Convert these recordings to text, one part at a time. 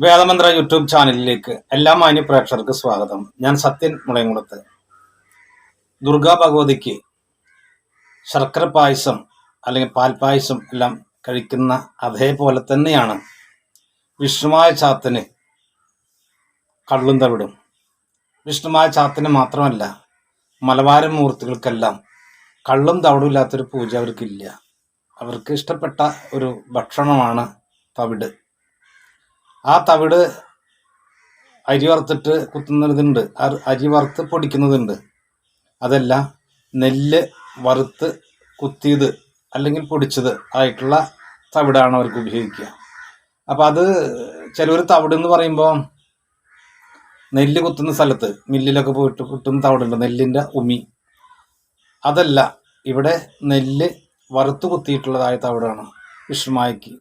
വേദമന്ത്ര YouTube ചാനലിലേക്ക് എല്ലാ മാന്യ പ്രേക്ഷകർക്ക് സ്വാഗതം. ഞാൻ സത്യൻ മുളയങ്കുളത്ത് ദുർഗാ ഭഗവതിക്ക് ശർക്കര പായസം അല്ലെങ്കിൽ പാൽപായസം എല്ലാം കഴിക്കുന്ന അതേപോലെ തന്നെയാണ് വിഷ്ണുമായ ചാത്തിന് കള്ളും തവിടും. വിഷ്ണുമായ ചാത്തിന് മാത്രമല്ല മലബാര മൂർത്തികൾക്കെല്ലാം കള്ളും തവിടും ഇല്ലാത്തൊരു പൂജ അവർക്കില്ല. അവർക്ക് ഇഷ്ടപ്പെട്ട ഒരു ഭക്ഷണമാണ് തവിട്. ആ തവിട് അരി വറുത്തിട്ട് കുത്തുന്നതുണ്ട്. അരി വറുത്ത് പൊടിക്കുന്നതുണ്ട്. അതല്ല നെല്ല് വറുത്ത് കുത്തിയത് അല്ലെങ്കിൽ പൊടിച്ചത് ആയിട്ടുള്ള തവിടാണ് അവർക്ക് ഉപയോഗിക്കുക. അപ്പോൾ അത് ചിലവർ തവിട് എന്ന് പറയുമ്പോൾ നെല്ല് കുത്തുന്ന സ്ഥലത്ത് മില്ലിലൊക്കെ പോയിട്ട് കുത്തുന്ന തവിടുണ്ട് നെല്ലിന്റെ ഉമി. അതല്ല ഇവിടെ നെല്ല് വറുത്ത് കുത്തിയിട്ടുള്ളതായ തവിടാണ്. വിഷ്ണുമായ്ക്ക്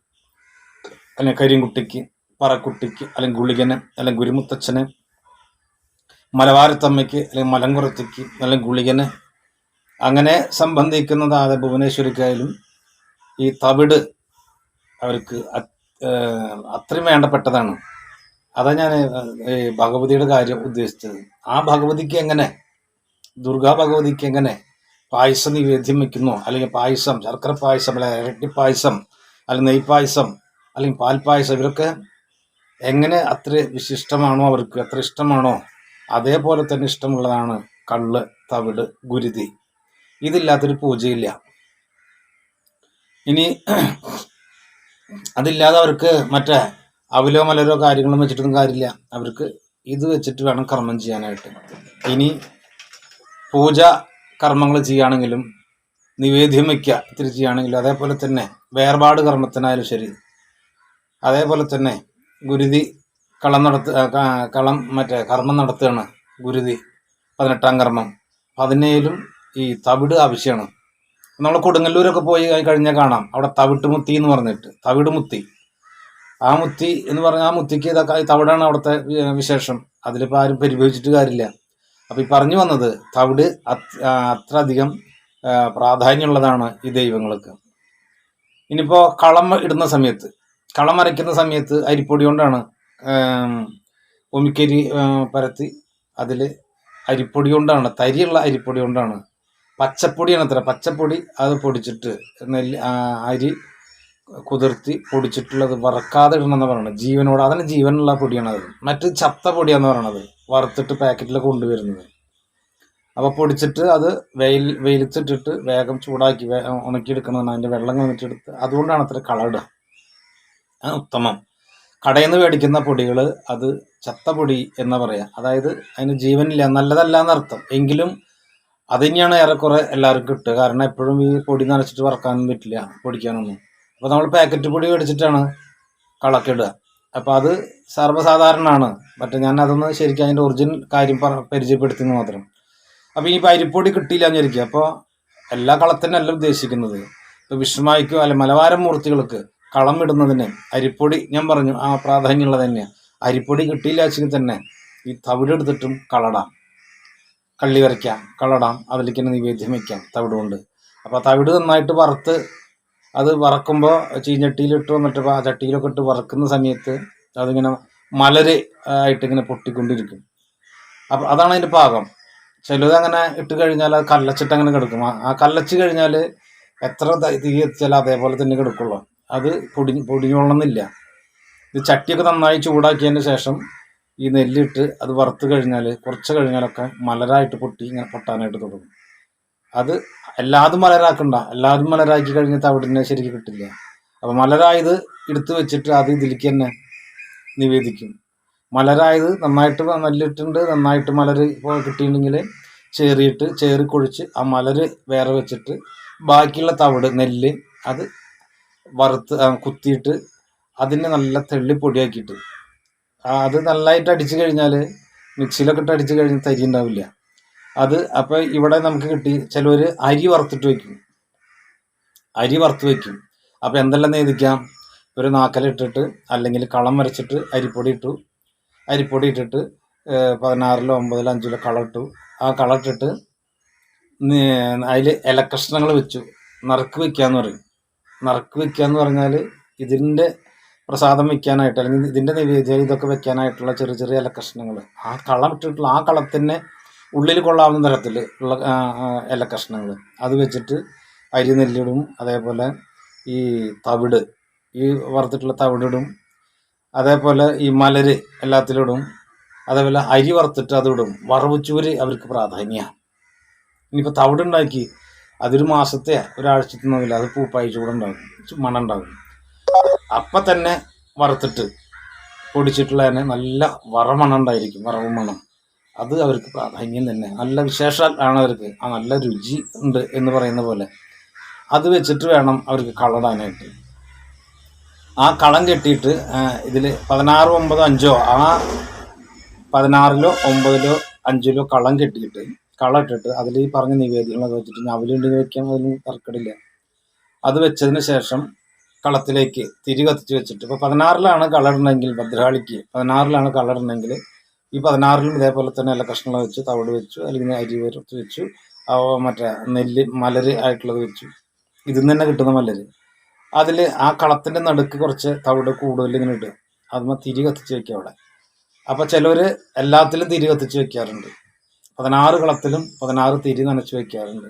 അല്ലെങ്കിൽ കരിങ്കുട്ടിക്ക്. പറക്കുട്ടിക്ക് അല്ലെങ്കിൽ ഗുളികന് അല്ലെങ്കിൽ ഗുരുമുത്തച്ഛന് മലവാരത്തമ്മയ്ക്ക് അല്ലെങ്കിൽ മലങ്കുറത്തിക്ക് അല്ലെങ്കിൽ ഗുളികന് അങ്ങനെ സംബന്ധിക്കുന്നതായ ഭുവനേശ്വരിക്കായാലും ഈ തവിട് അവർക്ക് അത്രയും വേണ്ടപ്പെട്ടതാണ്. അതാ ഞാൻ ഈ ഭഗവതിയുടെ കാര്യം ഉദ്ദേശിച്ചത്. ആ ഭഗവതിക്ക് എങ്ങനെ ദുർഗാ ഭഗവതിക്ക് എങ്ങനെ പായസം നിവേദ്യം വെക്കുന്നു അല്ലെങ്കിൽ പായസം ശർക്കര പായസം അല്ലെങ്കിൽ ഇരട്ടി പായസം അല്ലെങ്കിൽ നെയ്പായസം അല്ലെങ്കിൽ പാൽപ്പായസം ഇവരൊക്കെ എങ്ങനെ അത്ര വിശിഷ്ടമാണോ അവർക്ക് അത്ര ഇഷ്ടമാണോ അതേപോലെ തന്നെ ഇഷ്ടമുള്ളതാണ് കള്ള് തവിട് ഗുരുതി. ഇതില്ലാത്തൊരു പൂജയില്ല. ഇനി അതില്ലാതെ അവർക്ക് മറ്റേ അവലോ മലരോ കാര്യങ്ങളും വെച്ചിട്ടൊന്നും കാര്യമില്ല. അവർക്ക് ഇത് വെച്ചിട്ട് വേണം കർമ്മം ചെയ്യാനായിട്ട്. ഇനി പൂജ കർമ്മങ്ങൾ ചെയ്യുകയാണെങ്കിലും നിവേദ്യം വയ്ക്കുക ഇത്തിരി ചെയ്യുകയാണെങ്കിലും അതേപോലെ തന്നെ വേർപാട് കർമ്മത്തിനായാലും ശരി. അതേപോലെ തന്നെ ഗുരുതി കളം നടത്ത കളം മറ്റേ കർമ്മം നടത്തുകയാണ് ഗുരുതി. പതിനെട്ടാം കർമ്മം. പതിനേഴിലും ഈ തവിട് ആവശ്യമാണ് നമ്മൾ കൊടുങ്ങല്ലൂരൊക്കെ പോയി കഴിഞ്ഞാൽ കാണാം. അവിടെ തവിട്ട് മുത്തി എന്ന് പറഞ്ഞിട്ട് തവിട് മുത്തി. ആ മുത്തി എന്ന് പറഞ്ഞാൽ ആ മുത്തിക്ക് ഇതൊക്കെ തവിടാണ് അവിടുത്തെ വിശേഷം. അതിലിപ്പോൾ ആരും പരിഭവിച്ചിട്ട് കാര്യമില്ല. അപ്പം ഈ പറഞ്ഞു വന്നത് തവിട് അത്- അത്ര അധികം പ്രാധാന്യമുള്ളതാണ് ഈ ദൈവങ്ങൾക്ക്. ഇനിയിപ്പോൾ കളം ഇടുന്ന സമയത്ത് കളം അരയ്ക്കുന്ന സമയത്ത് അരിപ്പൊടി കൊണ്ടാണ് ഒമിക്കരി പരത്തി അതിൽ അരിപ്പൊടി കൊണ്ടാണ് തരിയുള്ള അരിപ്പൊടി കൊണ്ടാണ്. പച്ചപ്പൊടിയാണ് അത്ര. പച്ചപ്പൊടി അത് പൊടിച്ചിട്ട് നെല്ല് അരി കുതിർത്തി പൊടിച്ചിട്ടുള്ളത് വറക്കാതെ ഇടണമെന്ന് പറയുന്നത് ജീവനോട്. അതിന് ജീവനുള്ള പൊടിയാണ് അത്. മറ്റ് ചത്ത പൊടിയാന്ന് പറയണത്. വറുത്തിട്ട് പാക്കറ്റിൽ കൊണ്ടുവരുന്നത്. അപ്പോൾ പൊടിച്ചിട്ട് അത് വെയിൽ വെയിലത്തിട്ടിട്ട് വേഗം ചൂടാക്കി ഉണക്കിയെടുക്കണമെന്നാണ് ഉണക്കിയെടുക്കണമെന്ന് അതിന്റെ വെള്ളം കളഞ്ഞിട്ടെടുത്ത് അതുകൊണ്ടാണ് അത്ര അത് ഉത്തമം. കടയിൽ നിന്ന് മേടിക്കുന്ന പൊടികൾ അത് ചത്ത പൊടി എന്ന് പറയാം. അതായത് അതിന് ജീവനില്ല നല്ലതല്ല എന്നർത്ഥം. എങ്കിലും അത് തന്നെയാണ് ഏറെക്കുറെ എല്ലാവർക്കും കിട്ടുക. കാരണം എപ്പോഴും ഈ പൊടി നനച്ചിട്ട് വറക്കാനൊന്നും പറ്റില്ല പൊടിക്കാനൊന്നും. അപ്പോൾ നമ്മൾ പാക്കറ്റ് പൊടി മേടിച്ചിട്ടാണ് കളക്കിടുക അപ്പോൾ അത് സർവസാധാരണമാണ്. മറ്റേ ഞാൻ അതൊന്ന് ശരിക്കും അതിന്റെ ഒറിജിനൽ കാര്യം പറ പരിചയപ്പെടുത്തുന്നു മാത്രം. അപ്പോൾ ഈ പരിപ്പൊടി കിട്ടിയില്ല എന്ന് വിചാരിക്കുക. അപ്പോൾ എല്ലാ കളത്തിനല്ല ഉദ്ദേശിക്കുന്നത്. ഇപ്പോൾ വിഷ്ണുമായിക്കോ അല്ല മലബാരം മൂർത്തികൾക്ക് കളം ഇടുന്നതിന് അരിപ്പൊടി ഞാൻ പറഞ്ഞു ആ പ്രാധാന്യമുള്ളത് തന്നെയാണ് അരിപ്പൊടി കിട്ടിയില്ല വെച്ചെങ്കിൽ തന്നെ. ഈ തവിടെടുത്തിട്ടും കളടാം കള്ളി വരയ്ക്കാം കളടാം അതിലേക്ക് തന്നെ നിവേദ്യം വയ്ക്കാം തവിട് കൊണ്ട് അപ്പോൾ തവിട് നന്നായിട്ട് വറുത്ത് അത് വറക്കുമ്പോൾ ചീഞ്ഞട്ടിയിലിട്ടോ വന്നിട്ട് ആ ചട്ടിയിലൊക്കെ ഇട്ട് വറക്കുന്ന സമയത്ത് അതിങ്ങനെ മലര് ആയിട്ടിങ്ങനെ പൊട്ടിക്കൊണ്ടിരിക്കും. അപ്പോൾ അതാണ് അതിന്റെ പാകം. ചിലത് അങ്ങനെ ഇട്ട് കഴിഞ്ഞാൽ അത് കല്ലച്ചിട്ട് അങ്ങനെ കിടക്കും. ആ- കല്ലച്ച് കഴിഞ്ഞാൽ എത്ര തീ എത്തിയാലും അതേപോലെ തന്നെ കിടക്കുള്ളൂ. അത് പൊടി പൊടിഞ്ഞോളണമെന്നില്ല. ഇത് ചട്ടിയൊക്കെ നന്നായി ചൂടാക്കിയതിന് ശേഷം ഈ നെല്ലിട്ട് അത് വറുത്ത് കഴിഞ്ഞാൽ കുറച്ച് കഴിഞ്ഞാലൊക്കെ മലരായിട്ട് പൊട്ടി ഇങ്ങനെ പൊട്ടാനായിട്ട് തുടങ്ങും. അത് എല്ലാതും മലരാക്കണ്ട. എല്ലാതും മലരാക്കി കഴിഞ്ഞാൽ തവിടിനെ ശരിക്കും കിട്ടില്ല. അപ്പോൾ മലരായത് എടുത്ത് വെച്ചിട്ട് അത് ഇതിലേക്ക് തന്നെ നിവേദിക്കും. മലരായത് നന്നായിട്ട് നെല്ലിട്ടുണ്ട് നന്നായിട്ട് മലര് ഇപ്പോൾ കിട്ടിയിട്ടുണ്ടെങ്കിൽ ചേറിയിട്ട് ചേറി കൊഴിച്ച് ആ മലര് വേറെ വെച്ചിട്ട് ബാക്കിയുള്ള തവിട് നെല്ല് അത് വറുത്ത് കുത്തിയിട്ട് അതിനെ നല്ല തെള്ളി പൊടിയാക്കിയിട്ട് ആ, അത് നല്ലതായിട്ട് അടിച്ചു കഴിഞ്ഞാൽ മിക്സിയിലൊക്കെ ഇട്ട് അടിച്ചു കഴിഞ്ഞാൽ തരി ഉണ്ടാവില്ല. അത് അപ്പോൾ ഇവിടെ നമുക്ക് കിട്ടി ചിലവർ അരി വറുത്തിട്ട് വയ്ക്കും അരി വറുത്ത് വയ്ക്കും അപ്പോൾ എന്തെല്ലാം നെയ്തിക്കാം? ഒരു നാക്കലിട്ടിട്ട് അല്ലെങ്കിൽ കളം വരച്ചിട്ട് അരിപ്പൊടി ഇട്ടു. അരിപ്പൊടി ഇട്ടിട്ട് പതിനാറിലോ ഒമ്പതിലോ അഞ്ചിലോ കള ഇട്ടു. ആ കള ഇട്ടിട്ട് അതിൽ ഇലക്കഷ്ണങ്ങൾ വെച്ചു. നറുക്ക് വെക്കുക എന്ന് പറയും. നറുക്ക് വെക്കുക എന്ന് പറഞ്ഞാൽ ഇതിന്റെ പ്രസാദം വെക്കാനായിട്ട് അല്ലെങ്കിൽ ഇതിന്റെ നിവേദ്യം ഇതൊക്കെ വെക്കാനായിട്ടുള്ള ചെറിയ ചെറിയ ഇലക്കഷ്ണങ്ങൾ ആ കളം ഇട്ടിട്ടുള്ള ആ കളത്തിന്റെ ഉള്ളിൽ കൊള്ളാവുന്ന തരത്തിൽ ഉള്ള ആ, ആ, ഇല കഷ്ണങ്ങൾ അത് വെച്ചിട്ട് അരി നെല്ലിടും അതേപോലെ ഈ തവിട് ഈ വറുത്തിട്ടുള്ള തവിടിടും അതേപോലെ ഈ മലര് എല്ലാത്തിലിടും അതേപോലെ അരി വറുത്തിട്ട് അതിടും. വറവുച്ചൂര് അവർക്ക് പ്രാധാന്യമാണ് ഇനിയിപ്പോൾ തവിടുണ്ടാക്കി അതൊരു മാസത്തെ ഒരാഴ്ചത്തെ നോക്കില്ല അത് പൂപ്പായി കൂടെ ഉണ്ടാകും ചു- മണം ഉണ്ടാകും അപ്പം തന്നെ വറുത്തിട്ട് പൊടിച്ചിട്ടുള്ള തന്നെ നല്ല വറമണം ഉണ്ടായിരിക്കും. വറവ് മണം. അത് അവർക്ക് പ്രാധാന്യം തന്നെ. നല്ല വിശേഷ ആണ് അവർക്ക്. ആ നല്ല രുചി ഉണ്ട് എന്ന് പറയുന്ന പോലെ. അത് വെച്ചിട്ട് വേണം അവർക്ക് കളടാനായിട്ട് ആ കളം കെട്ടിയിട്ട് ഇതിൽ പതിനാറ് ഒമ്പതോ അഞ്ചോ ആ പതിനാറിലോ ഒമ്പതിലോ അഞ്ചിലോ കളം കെട്ടിയിട്ട് കളം ഇട്ടിട്ട് അതിൽ ഈ പറഞ്ഞ നിവേദ്യങ്ങളൊക്കെ വെച്ചിട്ട് ഞവലുണ്ടെങ്കിൽ വെക്കാൻ അതിന് തർക്കടില്ല. അത് വെച്ചതിന് ശേഷം കളത്തിലേക്ക് തിരി കത്തിച്ച് വെച്ചിട്ട് ഇപ്പോൾ പതിനാറിലാണ് കളറിടണമെങ്കിൽ ഭദ്രകാളിക്ക് പതിനാറിലാണ് കളറിടണമെങ്കിൽ ഈ പതിനാറിലും ഇതേപോലെ തന്നെ എല്ലാ കഷ്ണങ്ങൾ വെച്ച് തവിട് വെച്ചു അല്ലെങ്കിൽ അരി വരത്ത് വെച്ചു മറ്റേ നെല്ല് മലര് ആയിട്ടുള്ളത് വെച്ചു. ഇതിൽ നിന്ന് തന്നെ കിട്ടുന്ന മലര്. അതിൽ ആ കളത്തിന്റെ നടുക്ക് കുറച്ച് തവിട് കൂടുതൽ ഇങ്ങനെ ഇടുക. അതുമ്പോൾ തിരി കത്തിച്ച് വെക്കുക അവിടെ. അപ്പോൾ ചിലവർ എല്ലാത്തിലും തിരി കത്തിച്ച് വെക്കാറുണ്ട്. പതിനാറ് കളത്തിലും പതിനാറ് തിരി നനച്ച് വെക്കാറുണ്ട്.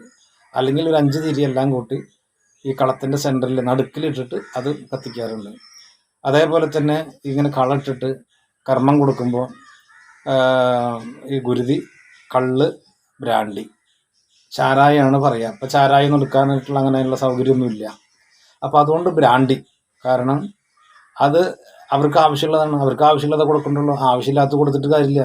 അല്ലെങ്കിൽ ഒരു അഞ്ച് തിരി എല്ലാം കൂട്ടി ഈ കളത്തിന്റെ സെന്ററിൽ നടുക്കിലിട്ടിട്ട് അത് കത്തിക്കാറുണ്ട്. അതേപോലെ തന്നെ ഇങ്ങനെ കളട്ടിട്ട് കർമ്മം കൊടുക്കുമ്പോൾ ഈ ഗുരുതി കള്ള് ബ്രാൻഡി ചാരായാണ് പറയുക അപ്പോൾ ചാരായം എടുക്കാനായിട്ടുള്ള അങ്ങനെയുള്ള സൗകര്യമൊന്നുമില്ല. അപ്പോൾ അതുകൊണ്ട് ബ്രാൻഡി കാരണം അത് അവർക്ക് ആവശ്യമുള്ളതാണ്. അവർക്ക് ആവശ്യമുള്ളത് കൊടുക്കണ്ടുള്ളൂ ആവശ്യമില്ലാത്ത കൊടുത്തിട്ട് കാര്യമില്ല.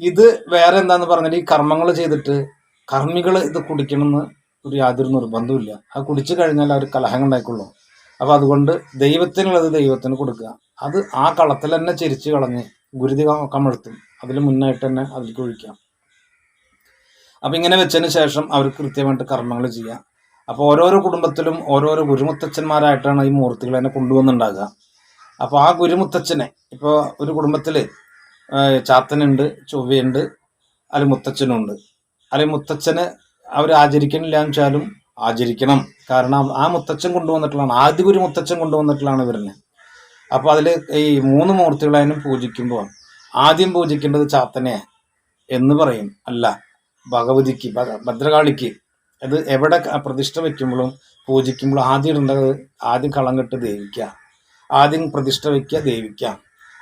ഇത് വേറെ എന്താന്ന് പറഞ്ഞാൽ ഈ കർമ്മങ്ങൾ ചെയ്തിട്ട് കർമ്മികൾ ഇത് കുടിക്കണമെന്ന് ഒരു യാതൊരു നിർബന്ധമില്ല ആ കുടിച്ചു കഴിഞ്ഞാൽ അവർ കലഹം ഉണ്ടായിക്കൊള്ളൂ. അപ്പോൾ അതുകൊണ്ട് ദൈവത്തിനുള്ളത് ദൈവത്തിന് കൊടുക്കുക. അത് ആ കളത്തിൽ തന്നെ ചിരിച്ച് കളഞ്ഞ് ഗുരുതി കമഴ്ത്തും. അതിൽ മുന്നായിട്ട് തന്നെ അതിലേക്ക് ഒഴിക്കാം. അപ്പം ഇങ്ങനെ വെച്ചതിന് ശേഷം അവർ കൃത്യമായിട്ട് കർമ്മങ്ങൾ ചെയ്യാം. അപ്പോൾ ഓരോരോ കുടുംബത്തിലും ഓരോരോ ഗുരുമുത്തച്ഛന്മാരായിട്ടാണ് ഈ മൂർത്തികളെ കൊണ്ടുവന്നുണ്ടാകുക. അപ്പോൾ ആ ഗുരുമുത്തച്ഛനെ ഇപ്പോൾ ഒരു കുടുംബത്തിൽ ചാത്തനുണ്ട് ചൊവ്വയുണ്ട് അല്ലെ മുത്തച്ഛനുണ്ട്. അല്ലെ മുത്തച്ഛന് അവർ ആചരിക്കണില്ല എന്ന് വെച്ചാലും ആചരിക്കണം. കാരണം ആ മുത്തച്ഛൻ കൊണ്ടുവന്നിട്ടുള്ളതാണ്. ആദ്യ ഒരു മുത്തച്ഛൻ കൊണ്ടുവന്നിട്ടുള്ളതാണ് ഇവരിനെ അപ്പോൾ അതിൽ ഈ മൂന്ന് മൂർത്തികളായാലും പൂജിക്കുമ്പോൾ ആദ്യം പൂജിക്കേണ്ടത് ചാത്തനെ എന്ന് പറയും. അല്ല ഭഗവതിക്ക് ഭഗ- ഭദ്രകാളിക്ക്. അത് എവിടെ പ്രതിഷ്ഠ വയ്ക്കുമ്പോഴും പൂജിക്കുമ്പോഴും ആദ്യം ഇടേണ്ടത് ആദ്യം കളം കെട്ട് ദേവിക്കുക ആദ്യം പ്രതിഷ്ഠ വയ്ക്കുക ദേവിക്കുക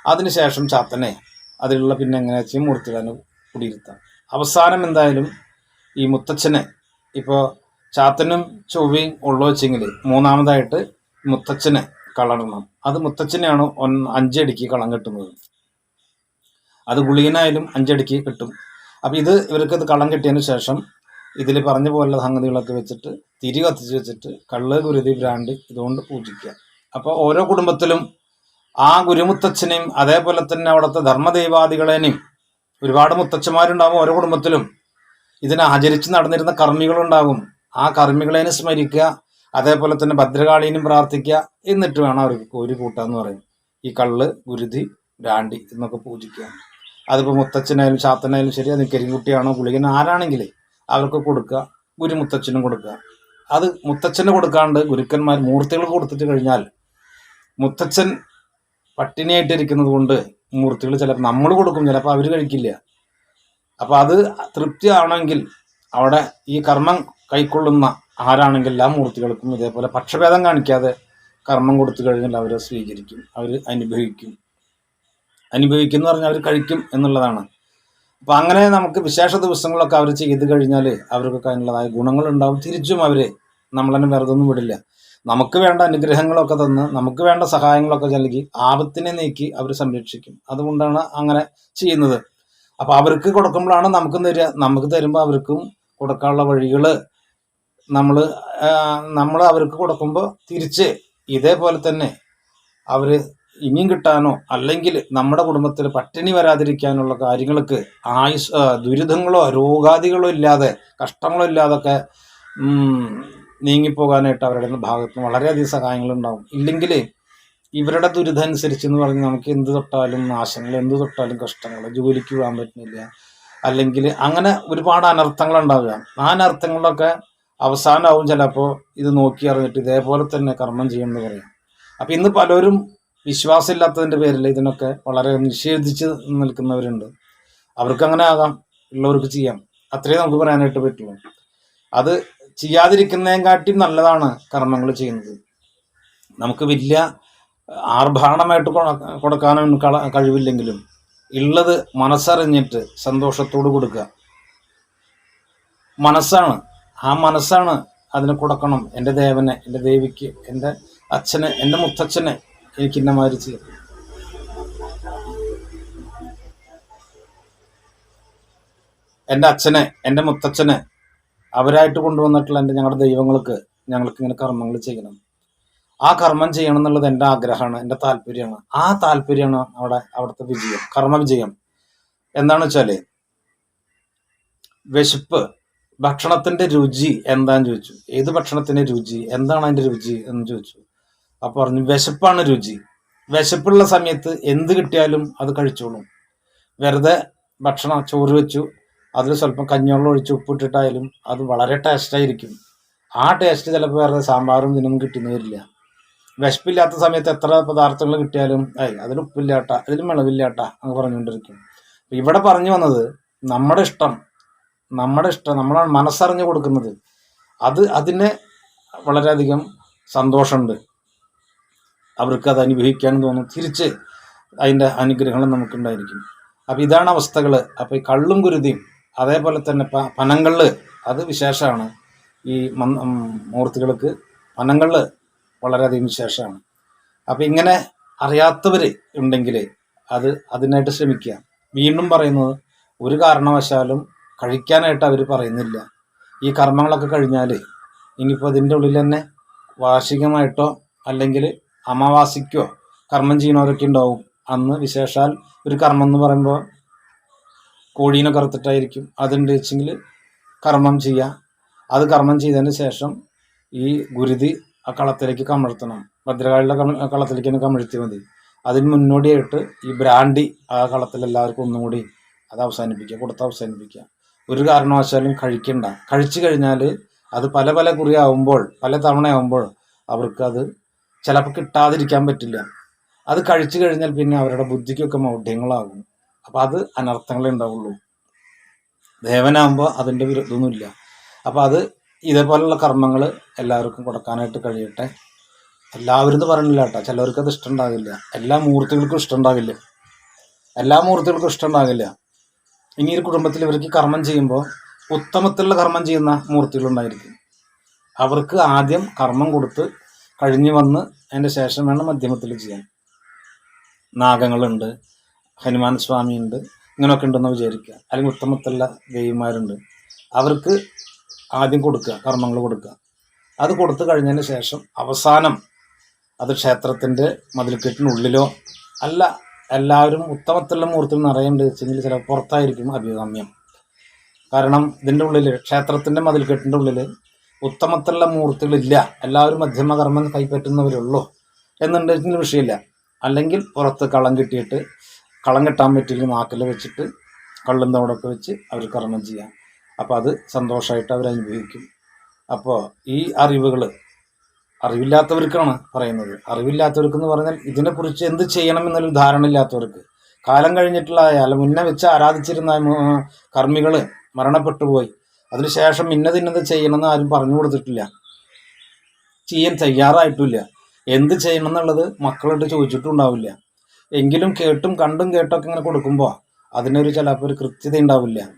അതിനുശേഷം ചാത്തനെ. അതിലുള്ള പിന്നെ എങ്ങനെ വെച്ചാൽ മൂർത്തികളെ കുടിയിരുത്താം. അവസാനം എന്തായാലും ഈ മുത്തച്ഛനെ ഇപ്പോൾ ചാത്തനും ചൊവ്വയും ഉള്ളു വെച്ചെങ്കിൽ മൂന്നാമതായിട്ട് മുത്തച്ഛനെ കളടണം അത് മുത്തച്ഛനെയാണ് ഒൻ അഞ്ചടിക്ക് കളം കെട്ടുന്നത്? അത് ഗുളികനായാലും അഞ്ചടിക്ക് കിട്ടും. അപ്പോൾ ഇത് ഇവർക്ക് ഇത് കളം കെട്ടിയതിന് ശേഷം ഇതിൽ പറഞ്ഞ പോലുള്ള സംഗതികളൊക്കെ വെച്ചിട്ട് തിരി കത്തിച്ച് വെച്ചിട്ട് കള്ള് ഗുരുതി ബ്രാൻഡ് ഇതുകൊണ്ട് പൂജിക്കുക. അപ്പോൾ ഓരോ കുടുംബത്തിലും ആ ഗുരുമുത്തച്ഛനെയും അതേപോലെ തന്നെ അവിടുത്തെ ധർമ്മദൈവാദികളേനെയും ഒരുപാട് മുത്തച്ഛന്മാരുണ്ടാവും ഓരോ കുടുംബത്തിലും. ഇതിനെ ആചരിച്ച് നടന്നിരുന്ന കർമ്മികളുണ്ടാകും ആ കർമ്മികളേനെ സ്മരിക്കുക അതേപോലെ തന്നെ ഭദ്രകാളീനും പ്രാർത്ഥിക്കുക എന്നിട്ട് വേണം അവർക്ക് കോരി കൂട്ടാന്ന് പറയും ഈ കള്ള് ഗുരുതി രാണ്ടി എന്നൊക്കെ പൂജിക്കുക. അതിപ്പോൾ മുത്തച്ഛനായാലും ചാത്തനായാലും ശരി അത് കരിങ്കുട്ടിയാണോ ഗുളികൻ ആരാണെങ്കിൽ അവർക്ക് കൊടുക്കുക ഗുരുമുത്തച്ഛനും കൊടുക്കുക. അത് മുത്തച്ഛന് കൊടുക്കാണ്ട് ഗുരുക്കന്മാർ മൂർത്തികൾ കൊടുത്തിട്ട് കഴിഞ്ഞാൽ മുത്തച്ഛൻ പട്ടിണിയായിട്ടിരിക്കുന്നത് കൊണ്ട് മൂർത്തികൾ ചിലപ്പോൾ നമ്മൾ കൊടുക്കും ചിലപ്പോൾ അവർ കഴിക്കില്ല. അപ്പോൾ അത് തൃപ്തി ആവണമെങ്കിൽ അവിടെ ഈ കർമ്മം കൈക്കൊള്ളുന്ന ആരാണെങ്കിൽ എല്ലാ മൂർത്തികൾക്കും ഇതേപോലെ പക്ഷഭേദം കാണിക്കാതെ കർമ്മം കൊടുത്തു കഴിഞ്ഞാൽ അവർ സ്വീകരിക്കും അവർ അനുഭവിക്കും. അനുഭവിക്കും എന്ന് പറഞ്ഞാൽ അവർ കഴിക്കും എന്നുള്ളതാണ്. അപ്പം അങ്ങനെ നമുക്ക് വിശേഷ ദിവസങ്ങളൊക്കെ അവർ ചെയ്ത് കഴിഞ്ഞാൽ അവർക്കൊക്കെ അതിനുള്ളതായ ഗുണങ്ങളുണ്ടാവും. തിരിച്ചും അവർ നമ്മളെന്നെ വെറുതെ ഒന്നും വിടില്ല. നമുക്ക് വേണ്ട അനുഗ്രഹങ്ങളൊക്കെ തന്ന് നമുക്ക് വേണ്ട സഹായങ്ങളൊക്കെ നൽകി ആപത്തിനെ നീക്കി അവർ സംരക്ഷിക്കും. അതുകൊണ്ടാണ് അങ്ങനെ ചെയ്യുന്നത്. അപ്പോൾ അവർക്ക് കൊടുക്കുമ്പോഴാണ് നമുക്ക് തരിക നമുക്ക് തരുമ്പോൾ അവർക്കും കൊടുക്കാനുള്ള വഴികൾ നമ്മൾ നമ്മൾ അവർക്ക് കൊടുക്കുമ്പോൾ തിരിച്ച് ഇതേപോലെ തന്നെ അവർ ഇനിയും കിട്ടാനോ അല്ലെങ്കിൽ നമ്മുടെ കുടുംബത്തിൽ പട്ടിണി വരാതിരിക്കാനുള്ള കാര്യങ്ങൾക്ക് ആയുസ് ദുരിതങ്ങളോ രോഗാദികളോ ഇല്ലാതെ കഷ്ടങ്ങളോ ഇല്ലാതൊക്കെ നീങ്ങിപ്പോകാനായിട്ട് അവരുടെ ഭാഗത്ത് നിന്ന് വളരെയധികം സഹായങ്ങളുണ്ടാവും. ഇല്ലെങ്കിൽ ഇവരുടെ ദുരിതം അനുസരിച്ച് എന്ന് പറഞ്ഞ് നമുക്ക് എന്ത് തൊട്ടാലും നാശങ്ങൾ എന്ത് തൊട്ടാലും കഷ്ടങ്ങൾ ജോലിക്ക് പോകാൻ പറ്റുന്നില്ല. അല്ലെങ്കിൽ അങ്ങനെ ഒരുപാട് അനർത്ഥങ്ങൾ ഉണ്ടാവുക ആ അനർത്ഥങ്ങളിലൊക്കെ അവസാനമാവും ചിലപ്പോൾ ഇത് നോക്കി അറിഞ്ഞിട്ട് ഇതേപോലെ തന്നെ കർമ്മം ചെയ്യണമെന്ന് പറയും. അപ്പം ഇന്ന് പലരും വിശ്വാസമില്ലാത്തതിന്റെ പേരിൽ ഇതിനൊക്കെ വളരെ നിഷേധിച്ച് നിൽക്കുന്നവരുണ്ട്. അവർക്ക് അങ്ങനെ ആകാം ഉള്ളവർക്ക് ചെയ്യാം. അത്രേ നമുക്ക് പറയാനായിട്ട് പറ്റുള്ളൂ. അത് ചെയ്യാതിരിക്കുന്നതിനെക്കാട്ടി നല്ലതാണ് കർമ്മങ്ങൾ ചെയ്യുന്നത്. നമുക്ക് വലിയ ആർഭാടമായിട്ട് കൊടുക്കാനും കഴിവില്ലെങ്കിലും ഉള്ളത് മനസ്സറിഞ്ഞിട്ട് സന്തോഷത്തോട് കൊടുക്കുക. മനസ്സാണ്. ആ മനസ്സാണ് അതിനെ കൊടുക്കണം. എന്റെ ദേവനെ എന്റെ ദേവിക്ക് എന്റെ അച്ഛനെ എന്റെ മുത്തച്ഛനെ എനിക്ക് ഇന്നമാതിരി ചെയ്യും. എന്റെ അച്ഛനെ എന്റെ മുത്തച്ഛനെ അവരായിട്ട് കൊണ്ടുവന്നിട്ടുള്ള എന്റെ ഞങ്ങളുടെ ദൈവങ്ങൾക്ക് ഞങ്ങൾക്ക് ഇങ്ങനെ കർമ്മങ്ങൾ ചെയ്യണം. ആ കർമ്മം ചെയ്യണം എന്നുള്ളത് എന്റെ ആഗ്രഹമാണ് എന്റെ താല്പര്യമാണ്. ആ താല്പര്യമാണ് അവിടെ അവിടുത്തെ വിജയം കർമ്മ വിജയം എന്താണെന്ന് വെച്ചാൽ വിശപ്പ് ഭക്ഷണത്തിന്റെ രുചി എന്താന്ന് ചോദിച്ചു. ഏത് ഭക്ഷണത്തിന്റെ രുചി എന്താണ് അതിന്റെ രുചി എന്ന് ചോദിച്ചു. അപ്പൊ പറഞ്ഞു വിശപ്പാണ് രുചി. വിശപ്പുള്ള സമയത്ത് എന്ത് കിട്ടിയാലും അത് കഴിച്ചോളും. വെറുതെ ഭക്ഷണം ചോറ് വെച്ചു അതിൽ സ്വല്പം കഞ്ഞിവെള്ളം ഒഴിച്ച് ഉപ്പിട്ടിട്ടായാലും അത് വളരെ ടേസ്റ്റായിരിക്കും ആ ടേസ്റ്റ് ചിലപ്പോൾ വേറെ സാമ്പാറും ഇതിനൊന്നും കിട്ടുന്നു വരില്ല വിശപ്പില്ലാത്ത സമയത്ത് എത്ര പദാർത്ഥങ്ങൾ കിട്ടിയാലും ഏയ് അതിൽ ഉപ്പില്ലാട്ട അതിൽ മിളവില്ലാട്ട എന്ന് പറഞ്ഞുകൊണ്ടിരിക്കും. ഇവിടെ പറഞ്ഞു വന്നത് നമ്മുടെ ഇഷ്ടം നമ്മുടെ ഇഷ്ടം നമ്മളാണ് മനസ്സറിഞ്ഞു കൊടുക്കുന്നത്. അത് അതിന് വളരെയധികം സന്തോഷമുണ്ട്. അവർക്ക് അത് അനുഭവിക്കാൻ തോന്നും. തിരിച്ച് അതിന്റെ അനുഗ്രഹങ്ങൾ നമുക്കുണ്ടായിരിക്കും. അപ്പം ഇതാണ് അവസ്ഥകൾ അപ്പോൾ ഈ കള്ളും കുരുതിയും അതേപോലെ തന്നെ പ അത് വിശേഷമാണ് ഈ മൂർത്തികൾക്ക് പനങ്കള്ള് വളരെയധികം വിശേഷമാണ് അപ്പം ഇങ്ങനെ അറിയാത്തവർ ഉണ്ടെങ്കിൽ അത് അതിനായിട്ട് ശ്രമിക്കുക. വീണ്ടും പറയുന്നത് ഒരു കാരണവശാലും കഴിക്കാനായിട്ട് അവർ പറയുന്നില്ല. ഈ കർമ്മങ്ങളൊക്കെ കഴിഞ്ഞാൽ ഇനിയിപ്പോൾ അതിന്റെ ഉള്ളിൽ തന്നെ വാർഷികമായിട്ടോ അല്ലെങ്കിൽ അമാവാസിക്കോ കർമ്മം ചെയ്യണവരൊക്കെ ഉണ്ടാവും. അന്ന് വിശേഷാൽ ഒരു കർമ്മം എന്ന് പറയുമ്പോൾ കോഴീനെ കറുത്തിട്ടായിരിക്കും അതുണ്ട് വെച്ചെങ്കിൽ കർമ്മം ചെയ്യുക അത് കർമ്മം ചെയ്തതിന് ശേഷം ഈ ഗുരുതി ആ കളത്തിലേക്ക് കമഴ്ത്തണം. ഭദ്രകാളിയുടെ കമ കളത്തിലേക്ക് തന്നെ കമഴ്ത്തി മതി. അതിന് മുന്നോടിയായിട്ട് ഈ ബ്രാൻഡി ആ കളത്തിൽ എല്ലാവർക്കും ഒന്നും കൂടി അത് അവസാനിപ്പിക്കുക കൊടുത്ത് അവസാനിപ്പിക്കുക. ഒരു കാരണവശാലും കഴിക്കണ്ട. കഴിച്ചു കഴിഞ്ഞാൽ അത് പല പല കുറി ആവുമ്പോൾ പല തവണ ആവുമ്പോൾ അവർക്ക് അത് ചിലപ്പോൾ കിട്ടാതിരിക്കാൻ പറ്റില്ല. അത് കഴിച്ചു കഴിഞ്ഞാൽ പിന്നെ അവരുടെ ബുദ്ധിക്കൊക്കെ മൗഢ്യങ്ങളാകും. അപ്പം അത് അനർത്ഥങ്ങളെ ഉണ്ടാവുള്ളൂ. ദേവനാകുമ്പോൾ അതിന്റെ വിരുദ്ധമൊന്നുമില്ല. അപ്പം അത് ഇതേപോലുള്ള കർമ്മങ്ങൾ എല്ലാവർക്കും കൊടുക്കാനായിട്ട് കഴിയട്ടെ. എല്ലാവരും എന്ന് പറയണില്ല കേട്ടോ. ചിലവർക്ക് അത് ഇഷ്ടമുണ്ടാകില്ല. എല്ലാ മൂർത്തികൾക്കും ഇഷ്ടമുണ്ടാകില്ല. എല്ലാ മൂർത്തികൾക്കും ഇഷ്ടമുണ്ടാകില്ല. ഇനി ഒരു കുടുംബത്തിൽ ഇവർക്ക് കർമ്മം ചെയ്യുമ്പോൾ ഉത്തമത്തിലുള്ള കർമ്മം ചെയ്യുന്ന മൂർത്തികളുണ്ടായിരിക്കും. അവർക്ക് ആദ്യം കർമ്മം കൊടുത്ത് കഴിഞ്ഞു വന്ന് അതിന്റെ ശേഷം വേണം മധ്യമത്തിൽ ചെയ്യാൻ. നാഗങ്ങളുണ്ട്. ഹനുമാൻ സ്വാമിയുണ്ട് ഇങ്ങനെയൊക്കെ ഉണ്ടെന്ന് വിചാരിക്കുക. അല്ലെങ്കിൽ ഉത്തമത്തുള്ള ദേവിമാരുണ്ട്. അവർക്ക് ആദ്യം കൊടുക്കുക കർമ്മങ്ങൾ കൊടുക്കുക. അത് കൊടുത്തു കഴിഞ്ഞതിന് ശേഷം അവസാനം അത് ക്ഷേത്രത്തിന്റെ മതിൽക്കെട്ടിനുള്ളിലോ അല്ല എല്ലാവരും ഉത്തമത്തുള്ള മൂർത്തികൾ നിറയുണ്ട് വെച്ചെങ്കിൽ ചില പുറത്തായിരിക്കും അഭികാമ്യം. കാരണം ഇതിന്റെ ഉള്ളിൽ ക്ഷേത്രത്തിന്റെ മതിൽക്കെട്ടിന്റെ ഉള്ളിൽ ഉത്തമത്തുള്ള മൂർത്തികളില്ല. എല്ലാവരും മധ്യമകർമ്മം കൈപ്പറ്റുന്നവരുള്ളൂ. എന്നുണ്ടെങ്കിൽ വിഷയമില്ല. അല്ലെങ്കിൽ പുറത്ത് കളം കിട്ടിയിട്ട് കളം കെട്ടാൻ പറ്റില്ല നാക്കിൽ വെച്ചിട്ട് കള്ളും തവിടൊക്കെ വെച്ച് അവർ കർമ്മം ചെയ്യാം. അപ്പോൾ അത് സന്തോഷമായിട്ട് അവർ അനുഭവിക്കും. അപ്പോൾ ഈ അറിവുകൾ അറിവില്ലാത്തവർക്കാണ് പറയുന്നത്. അറിവില്ലാത്തവർക്ക് എന്ന് പറഞ്ഞാൽ ഇതിനെക്കുറിച്ച് എന്ത് ചെയ്യണം എന്നൊരു ധാരണ ഇല്ലാത്തവർക്ക്. കാലം കഴിഞ്ഞിട്ടുള്ള അല്ല മുന്നേ വെച്ച് ആരാധിച്ചിരുന്ന കർമ്മികൾ മരണപ്പെട്ടു പോയി. അതിനുശേഷം ഇന്നത് ഇന്നത് ചെയ്യണമെന്ന് ആരും പറഞ്ഞു കൊടുത്തിട്ടില്ല. ചെയ്യാൻ തയ്യാറായിട്ടില്ല. എന്ത് ചെയ്യണം എന്നുള്ളത് മക്കളോട് ചോദിച്ചിട്ടുണ്ടാവില്ല. എങ്കിലും കേട്ടും കണ്ടും കേട്ടൊക്കെ ഇങ്ങനെ കൊടുക്കുമ്പോൾ അതിനൊരു ചിലപ്പോൾ ഒരു കൃത്യത ഉണ്ടാവില്ല.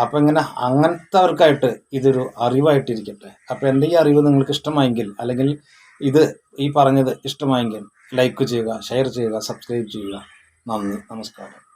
അപ്പം ഇങ്ങനെ അങ്ങനത്തെവർക്കായിട്ട് ഇതൊരു അറിവായിട്ടിരിക്കട്ടെ. അപ്പം എന്റെ ഈ അറിവ് നിങ്ങൾക്ക് ഇഷ്ടമായെങ്കിൽ അല്ലെങ്കിൽ ഇത് ഈ പറഞ്ഞത് ഇഷ്ടമായെങ്കിൽ ലൈക്ക് ചെയ്യുക ഷെയർ ചെയ്യുക സബ്സ്ക്രൈബ് ചെയ്യുക. നന്ദി നമസ്കാരം.